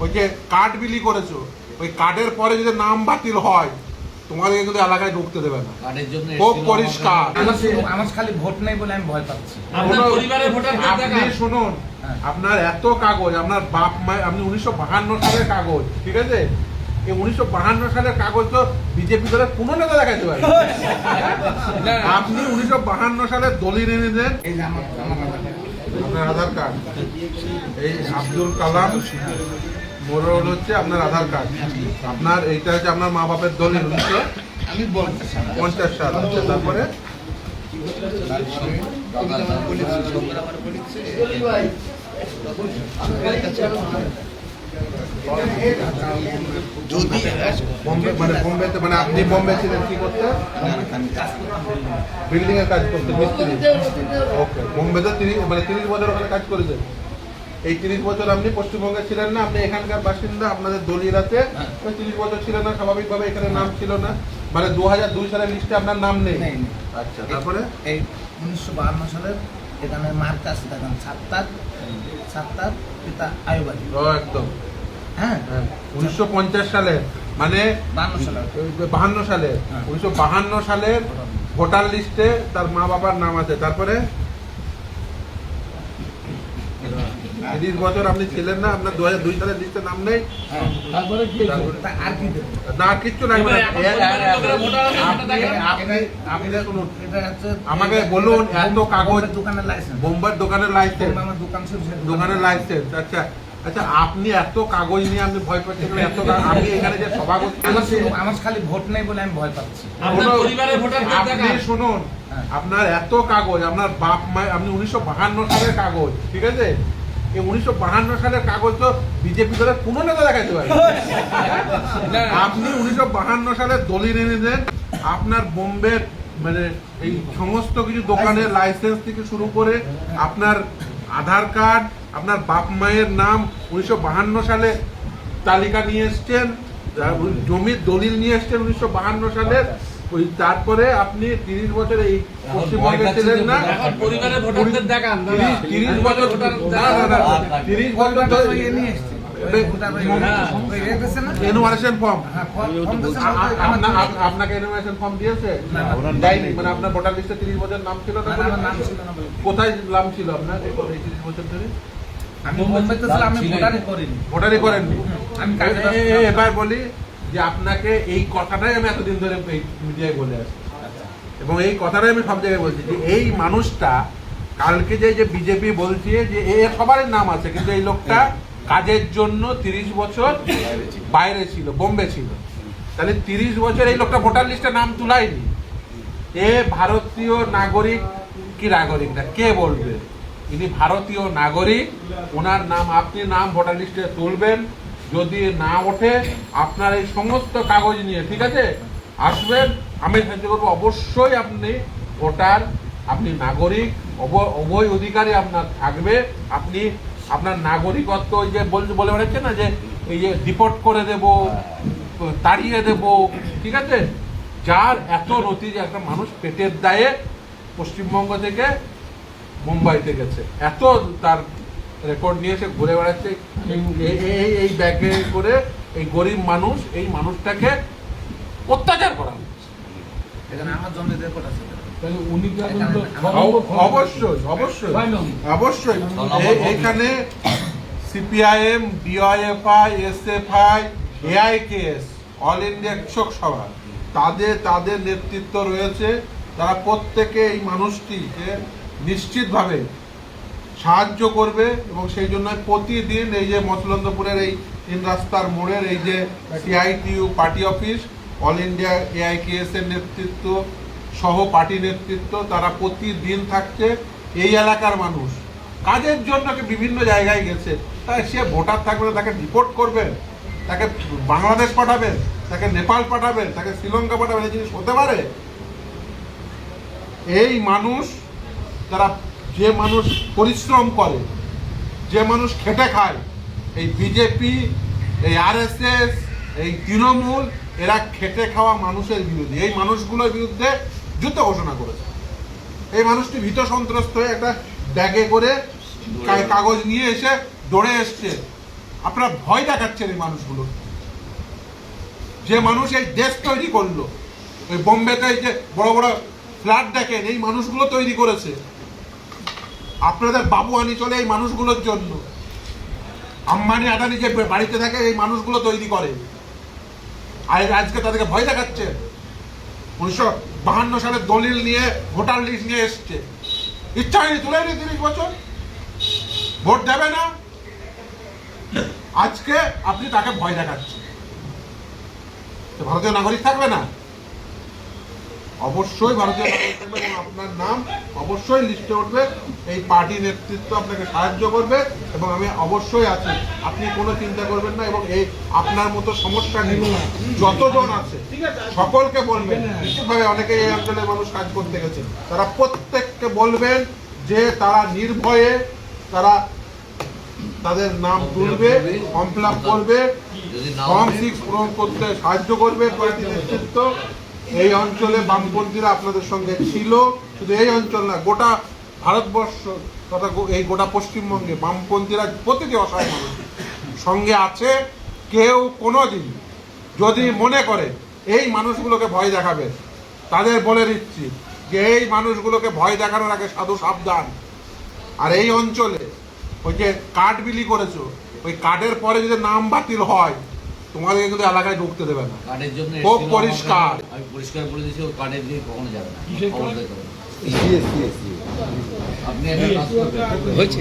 ওই যে কার্ড বিলি করেছ ওই কার্ডের পরে যদি নাম বাতিল হয় তোমাদের কিন্তু এলাকায় ঢুকতে দেবে না। কার্ডের জন্য খুব পরিষ্কার। আমার খালি ভোট নেই বলে আমি ভয় পাচ্ছি। আপনার পরিবারের ভোটার কার্ড আপনি শুনুন হ্যাঁ। আপনার এত কাগজ আপনার বাপ মা আপনি উনিশশো বাহান্ন সালের কাগজ ঠিক আছে? এই উনিশশো বাহান্ন সালের কাগজ তো বিজেপি দলের কোনো নেতা দেখাতে পারে আপনি উনিশশো বাহান্ন সালের দলিল এনে দেন। আপনার আধার কার্ড। এই আব্দুল কালাম মোরল হচ্ছে আপনার আধার কার্ড আপনার এইটা হচ্ছে আপনার মা বাপের দলিল উনিশশো পঞ্চাশ সাল। আচ্ছা, তারপরে? যদি মানে বোম্বেতে মানে আপনি বোম্বে ছিলেন কি করতে? বিল্ডিং এর কাজ করতে মিস্ত্রি। ওকে বোম্বেতে তিরিশ মানে তিরিশ বছর ওখানে কাজ করেছেন? এই তিরিশ বছর আপনি পশ্চিমবঙ্গে ছিলেন না আপনি এখানকার বাসিন্দা আপনাদের দলিল আছে। ওই তিরিশ বছর ছিলেন না স্বাভাবিকভাবে এখানে নাম ছিল না। মানে দু হাজার দুই সালের লিস্টে আপনার নাম নেই। আচ্ছা তারপরে? এই উনিশশো বাহান্ন সালের এখানে মার্ক আছে দেখেন সাতটার সাতটার পিতা আয়ুবাদী ও একদম। হ্যাঁ। হ্যাঁ উনিশশো পঞ্চাশ সালের মানে বাহান্ন সালের হ্যাঁ। উনিশশো বাহান্ন সালের ভোটার লিস্টে তার মা বাবার নাম আছে। তারপরে? তিরিশ বছর আপনি ছিলেন না আপনার দু হাজার দুই সালের লিস্টে নাম নেই। হ্যাঁ। তারপরে আর কি না আর কিচ্ছু নাই দেখেন। আমাকে বলুন, এত কাগজ- দোকানের লাইসেন্স বোম্বার দোকানের লাইসেন্স দোকান দোকানের লাইসেন্স আচ্ছা আচ্ছা আপনি এত কাগজ নিয়ে আপনি ভয় পাচ্ছেন এত আমি এখানে যে সভা করতে আমার খালি ভোট নেই বলে আমি ভয় পাচ্ছি। আপনার কোনো- পরিবারের ভোটার কার্ড আপনি শুনুন হ্যাঁ। আপনার এত কাগজ আপনার বাপ মা আপনি উনিশশো বাহান্ন সালের কাগজ ঠিক আছে? এই উনিশশো বাহান্ন সালের কাগজ তো বিজেপি দলের কোনো নেতা দেখাতে পারে আপনি উনিশশো বাহান্ন সালের দলিল এনে দেন আপনার বোম্বের মানে এই সমস্ত কিছু দোকানের লাইসেন্স থেকে শুরু করে আপনার আধার কার্ড আপনার বাপ মায়ের নাম উনিশশো বাহান্ন সালে তালিকা নিয়ে এসছেন জমির দলিল নিয়ে এসছেন উনিশশো বাহান্ন সালের ওই তারপরে আপনি তিরিশ বছর এই পশ্চিমবঙ্গে ছিলেন না? পরিবারের ভোটারদের দেখান তিরিশ বছর ভোটার না না না তিরিশ বছর ধরে- নিয়ে এসছি। আপনাকে এনুমারেশন ফর্ম দিয়েছে? মানে আপনার ভোটার লিস্টে তিরিশ নাম ছিল না। কোথায় নাম ছিল আপনার? তিরিশ বছর ধরে? আমি বোম্বেতে ছিলাম, আমি ভোটারই করিনি। ভোটারই করেননি? আমি। এবার বলি যে আপনাকে এই কথাটাই আমি এতদিন ধরে মিডিয়ায় বলে আসছি। এবং এই কথাটাই আমি সব জায়গায় বলছি যে এই মানুষটা কালকে যে যে বিজেপি বলছে যে এ সবারই নাম আছে, কিন্তু এই লোকটা কাজের জন্য তিরিশ বছর বাইরে ছিল, বোম্বে ছিল। তাহলে তিরিশ বছর এই লোকটা ভোটার লিস্টে নাম তুলায়নি। এ ভারতীয় নাগরিক কি নাগরিক না, কে বলবে? ইনি ভারতীয় নাগরিক, ওনার নাম, আপনি নাম ভোটার লিস্টে তুলবেন যদি না ওঠে, আপনার এই সমস্ত কাগজ নিয়ে, ঠিক আছে? আসবেন, আমি সাহায্য করব। অবশ্যই আপনি ভোটার, আপনি নাগরিক, অব- অবৈ অধিকারী আপনার থাকবে। আপনি আপনার নাগরিকত্ব ওই যে বল, বলে বেড়াচ্ছে না যে, এই যে ডিপোর্ট করে দেব, তাড়িয়ে দেব, ঠিক আছে? যার এত নথি যে একটা মানুষ পেটের দায়ে পশ্চিমবঙ্গ থেকে মুম্বাইতে গেছে। এত তার রেকর্ড নিয়ে সে ঘুরে বেড়াচ্ছে। এই- এই- ব্যাগে করে এই গরিব মানুষ এই মানুষটাকে অত্যাচার করা হচ্ছে। অবশ্যই অবশ্যই অবশ্যই। এখানে CPIM SFI AIKS all India Krishak Sabha তাদের তাদের নেতৃত্ব রয়েছে। তারা প্রত্যেকে এই মানুষটিকে নিশ্চিতভাবে সাহায্য করবে এবং সেই জন্য প্রতিদিন এই যে মতলন্দপুরের এই তিন রাস্তার মোড়ের এই যে CITU party office, all India AIKS এর নেতৃত্ব সহ পার্টি নেতৃত্ব, তারা প্রতিদিন থাকছে। এই এলাকার মানুষ কাজের জন্য বিভিন্ন জায়গায় গেছে? তাই সে ভোটার থাকবে তাকে রিপোর্ট করবেন, তাকে বাংলাদেশ পাঠাবেন, তাকে নেপাল পাঠাবেন, তাকে শ্রীলঙ্কা পাঠাবেন, এই জিনিস হতে পারে? এই মানুষ তারা যে মানুষ পরিশ্রম করে, যে মানুষ খেটে খায়, এই বিজেপি এই আরএসএস এই তৃণমূল, এরা খেটে খাওয়া মানুষের বিরুদ্ধে, এই মানুষগুলোর বিরুদ্ধে যুদ্ধ ঘোষণা করেছে। এই মানুষটি ভীত সন্ত্রস্ত হয়ে একটা ব্যাগে করে কাগজ নিয়ে এসে দৌড়ে এসছে। আপনারা ভয় দেখাচ্ছেন এই মানুষগুলো। যে মানুষ এই দেশ তৈরি করল ওই বোম্বেতে যে বড় বড় ফ্ল্যাট দেখেন, এই মানুষগুলো তৈরি করেছে। আপনাদের বাবু আনি চলে এই মানুষগুলোর জন্য। আম্বানি আদানি যে বাড়িতে থাকে, এই মানুষগুলো তৈরি করে। আর আজকে তাদেরকে ভয় দেখাচ্ছে। উনিশশো বাহান্ন সালে দলিল নিয়ে, ভোটার লিস্ট নিয়ে এসছে। ইচ্ছা হয়নি তুলে নি তিরিশ বছর। ভোট দেবে না। আজকে আপনি তাকে ভয় দেখাচ্ছেন। ভারতীয় নাগরিক থাকবে না। অবশ্যই ভারতীয় এবং আপনার নাম অবশ্যই লিস্টে উঠবে। এই পার্টি নেতৃত্ব আপনাকে সাহায্য করবে এবং আমি অবশ্যই আছি। আপনি কোনো চিন্তা করবেন না এবং এই আপনার মতো সমস্যা নিয়ে যতজন আছে সকলকে বলবেন। নিশ্চিতভাবে অনেকে এই অঞ্চলের মানুষ কাজ করতে গেছে। তারা প্রত্যেককে বলবেন যে তারা নির্ভয়ে তারা তাদের নাম তুলবে ফর্ম ফিল আপ করবে ফর্ম সিক্স পূরণ করতে সাহায্য করবে পার্টি নেতৃত্ব। এই অঞ্চলে বামপন্থীরা আপনাদের সঙ্গে ছিল, শুধু এই অঞ্চল না, গোটা ভারতবর্ষ তথা এই গোটা পশ্চিমবঙ্গে বামপন্থীরা প্রতিটি অসহায় মানুষ সঙ্গে আছে, কেউ কোনো দিন যদি মনে করে এই মানুষগুলোকে ভয় দেখাবে, তাদের বলে দিচ্ছি যে এই মানুষগুলোকে ভয় দেখানোর আগে সাধু সাবধান। আর এই অঞ্চলে ওই যে কার্ড বিলি করেছ, ওই কার্ডের পরে যদি নাম বাতিল হয় তোমাদেরকে কিন্তু এলাকায় ঢুকতে দেবে না। কার্ডের জন্য খুব পরিষ্কার। আমি পরিষ্কার বলে দিয়েছি ও কার্ডের দিয়ে কখনো যাবে না। আপনি একটা কাজ করবেন। হয়েছে।